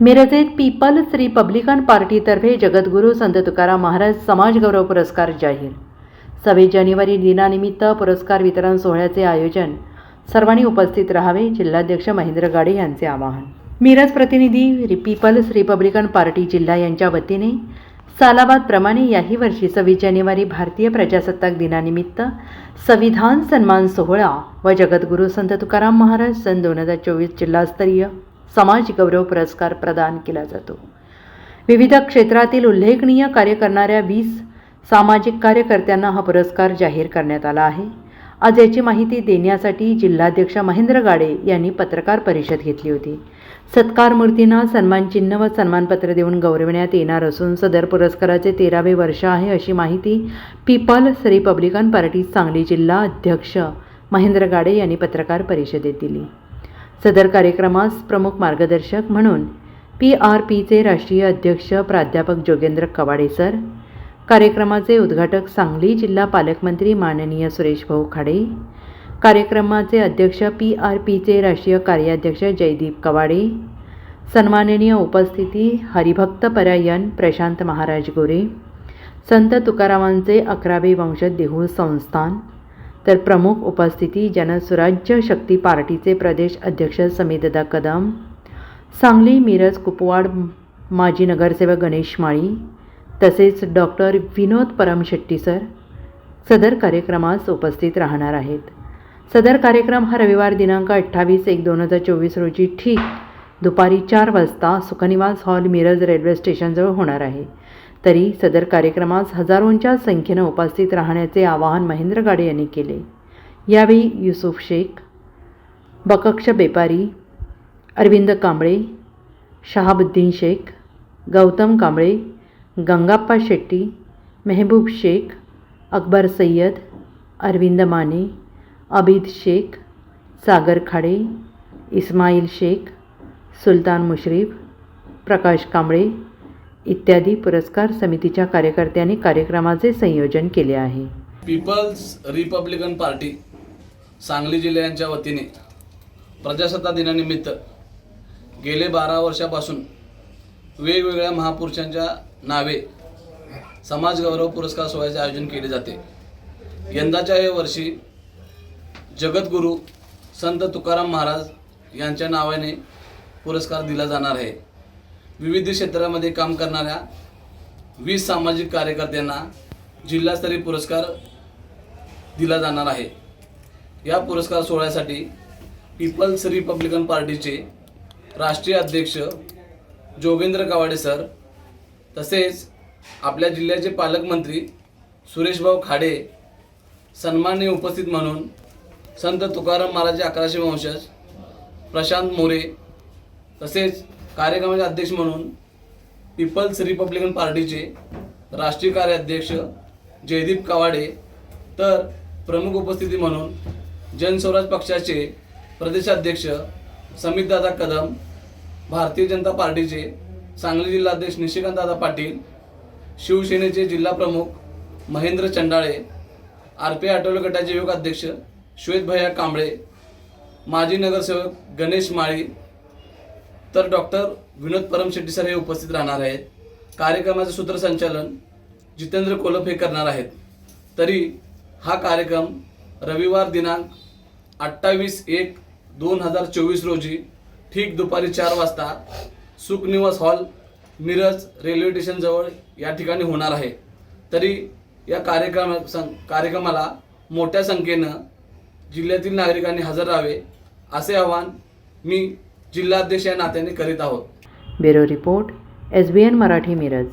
मिरजेत people's Republican पार्टीतर्फे जगद्गुरू संत तुकाराम महाराज समाजगौरव पुरस्कार जाहीर. सव्वीस जानेवारी दिनानिमित्त पुरस्कार वितरण सोहळ्याचे आयोजन सर्वांनी उपस्थित राहावे जिल्हाध्यक्ष महेंद्र गाडे यांचे आवाहन. मिरज प्रतिनिधी रि- पीपल्स रिपब्लिकन पार्टी जिल्हा यांच्या वतीने सालाबादप्रमाणे याही वर्षी सव्वीस जानेवारी भारतीय प्रजासत्ताक दिनानिमित्त संविधान सन्मान सोहळा व जगद्गुरू संत तुकाराम महाराज सन दोन हजार चोवीस जिल्हास्तरीय समाज गौरव पुरस्कार प्रदान केला जातो. विविध क्षेत्रातील उल्लेखनीय कार्य करणाऱ्या वीस सामाजिक कार्यकर्त्यांना हा पुरस्कार जाहीर करण्यात आला आहे. आज याची माहिती देण्यासाठी जिल्हाध्यक्ष महेंद्र गाडे यांनी पत्रकार परिषद घेतली होती. सत्कार मूर्तींना सन्मानचिन्ह व सन्मानपत्र देऊन गौरविण्यात येणार असून सदर पुरस्काराचे तेरावे वर्ष आहे अशी माहिती पीपल्स रिपब्लिकन पार्टी सांगली जिल्हा अध्यक्ष महेंद्र गाडे यांनी पत्रकार परिषदेत दिली. सदर कार्यक्रमास प्रमुख मार्गदर्शक म्हणून पी आर पीचे राष्ट्रीय अध्यक्ष प्राध्यापक जोगेंद्र कवाडे सर कार्यक्रमाचे उद्घाटक सांगली जिल्हा पालकमंत्री माननीय सुरेश भाऊ खाडे कार्यक्रमाचे अध्यक्ष पी आर पीचे राष्ट्रीय कार्याध्यक्ष जयदीप कवाडे सन्माननीय उपस्थिती हरिभक्त परायण प्रशांत महाराज गोरे संत तुकारामांचे अकरावे वंशज देहू संस्थान तर प्रमुख उपस्थिती जनसुराज्य शक्ती पार्टीचे प्रदेश अध्यक्ष समीददा कदम सांगली मिरज कुपवाड माजी नगरसेवक गणेश माळी तसेच डॉक्टर विनोद परमशेट्टी सर सदर कार्यक्रमास उपस्थित राहणार आहेत. सदर कार्यक्रम हा रविवार दिनांक अठ्ठावीस एक दोन हजार चोवीस रोजी ठीक दुपारी चार वाजता सुखनिवास हॉल मिरज रेल्वे स्टेशनजवळ होणार आहे. तरी सदर कार्यक्रमास हजारोंच्या संख्येनं उपस्थित राहण्याचे आवाहन महेंद्र गाडे यांनी केले. यावेळी युसुफ शेख बकक्ष बेपारी अरविंद कांबळे शहाबुद्दीन शेख गौतम कांबळे गंगाप्पा शेट्टी मेहबूब शेख अकबर सय्यद अरविंद माने अबिद शेख सागर खाडे इस्माईल शेख सुलतान मुश्रीफ प्रकाश कांबळे इत्यादी पुरस्कार समितीच्या कार्यकर्त्यांनी कार्यक्रमाचे संयोजन केले आहे. पीपल्स रिपब्लिकन पार्टी सांगली जिल्ह्यांच्या वतीने प्रजासत्ताक दिनानिमित्त गेले बारा वर्षापासून वेगवेगळ्या महापुरुषांच्या नावे समाजगौरव पुरस्कार सोहळ्याचे आयोजन केले जाते. यंदाच्या या वर्षी जगद्गुरू संत तुकाराम महाराज यांच्या नावाने पुरस्कार दिला जाणार आहे. विविध क्षेत्रामध्ये काम करणाऱ्या वीस सामाजिक कार्यकर्त्यांना जिल्हास्तरीय पुरस्कार दिला जाणार आहे. या पुरस्कार सोहळ्यासाठी पीपल्स रिपब्लिकन पार्टीचे राष्ट्रीय अध्यक्ष जोगेंद्र कवाडे सर तसेच आपल्या जिल्ह्याचे पालकमंत्री सुरेशभाऊ खाडे सन्माननीय उपस्थित म्हणून संत तुकाराम महाराज अकराशे वंशज प्रशांत मोरे तसेच कार्यक्रमाचे अध्यक्ष म्हणून पीपल्स रिपब्लिकन पार्टीचे राष्ट्रीय कार्याध्यक्ष जयदीप कवाडे तर प्रमुख उपस्थिती म्हणून जनस्वराज पक्षाचे प्रदेशाध्यक्ष समितदादा कदम भारतीय जनता पार्टीचे सांगली जिल्हाध्यक्ष निशिकांतदादा पाटील शिवसेनेचे जिल्हा प्रमुख महेंद्र चंडाळे आर पी आठवले गटाचे युवक अध्यक्ष श्वेतभैया कांबळे माजी नगरसेवक गणेश माळी तर डॉक्टर विनोद परमशेट्टी सर हे उपस्थित राहणार आहेत. कार्यक्रमाचे सूत्रसंचालन जितेंद्र कोलप हे करणार आहेत. तरी हा कार्यक्रम रविवार दिनांक अठ्ठावीस एक दोन हजार चोवीस रोजी ठीक दुपारी चार वाजता सुखनिवास हॉल मिरज रेल्वे स्टेशनजवळ या ठिकाणी होणार आहे. तरी या कार्यक्रम सं कार्यक्रमाला मोठ्या संख्येनं जिल्ह्यातील नागरिकांनी हजर राहावे असे आवाहन मी जिल्हाध्यक्ष या नात्याने करीत आहोत. Bureau report S B N Marathi Miraj.